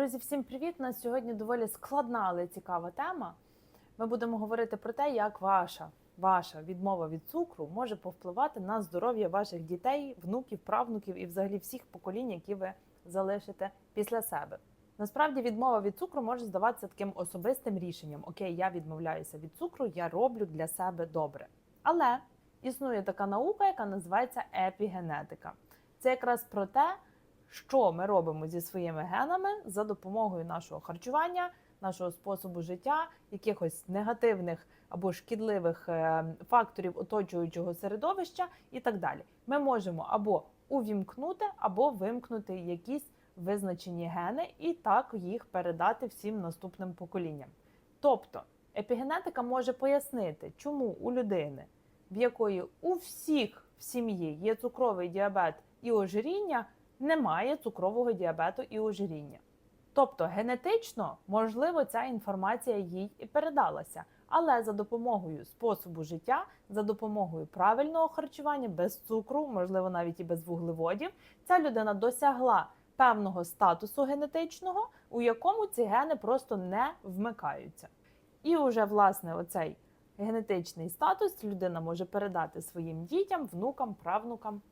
Друзі, всім привіт! У нас сьогодні доволі складна, але цікава тема. Ми будемо говорити про те, як ваша, ваша відмова від цукру може повпливати на здоров'я ваших дітей, внуків, правнуків і взагалі всіх поколінь, які ви залишите після себе. Насправді відмова від цукру може здаватися таким особистим рішенням: Окей, я відмовляюся від цукру, я роблю для себе добре. Але існує така наука, яка називається епігенетика. Це якраз про те, що ми робимо зі своїми генами за допомогою нашого харчування, нашого способу життя, якихось негативних або шкідливих е, факторів оточуючого середовища і так далі. Ми можемо або увімкнути, або вимкнути якісь визначені гени і так їх передати всім наступним поколінням. Тобто епігенетика може пояснити, чому у людини, в якої у всіх в сім'ї є цукровий діабет і ожиріння, немає цукрового діабету і ожиріння. Тобто генетично, можливо, ця інформація їй і передалася, але за допомогою способу життя, за допомогою правильного харчування, без цукру, можливо, навіть і без вуглеводів, ця людина досягла певного статусу генетичного, у якому ці гени просто не вмикаються. І вже власне оцей генетичний статус людина може передати своїм дітям, внукам, правнукам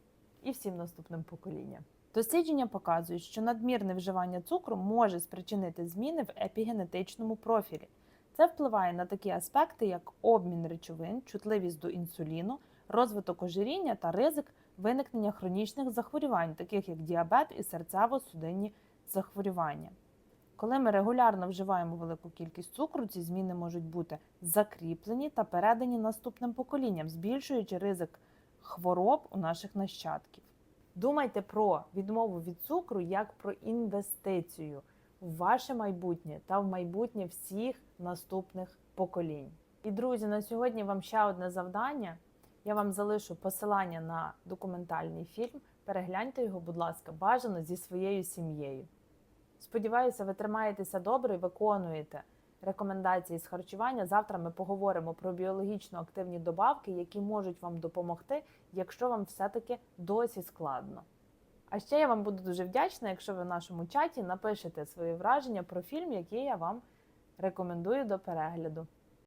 і всім наступним поколінням. Дослідження показують, що надмірне вживання цукру може спричинити зміни в епігенетичному профілі. Це впливає на такі аспекти, як обмін речовин, чутливість до інсуліну, розвиток ожиріння та ризик виникнення хронічних захворювань, таких як діабет і серцево-судинні захворювання. Коли ми регулярно вживаємо велику кількість цукру, ці зміни можуть бути закріплені та передані наступним поколінням, збільшуючи ризик хвороб у наших нащадків. Думайте про відмову від цукру як про інвестицію в ваше майбутнє та в майбутнє всіх наступних поколінь. І друзі, на сьогодні вам ще одне завдання. Я вам залишу посилання на документальний фільм. Перегляньте його, будь ласка, бажано зі своєю сім'єю. Сподіваюся, ви тримаєтеся добре і виконуєте рекомендації з харчування. Завтра ми поговоримо про біологічно активні добавки, які можуть вам допомогти, якщо вам все-таки досі складно. А ще я вам буду дуже вдячна, якщо ви в нашому чаті напишете свої враження про фільм, який я вам рекомендую до перегляду.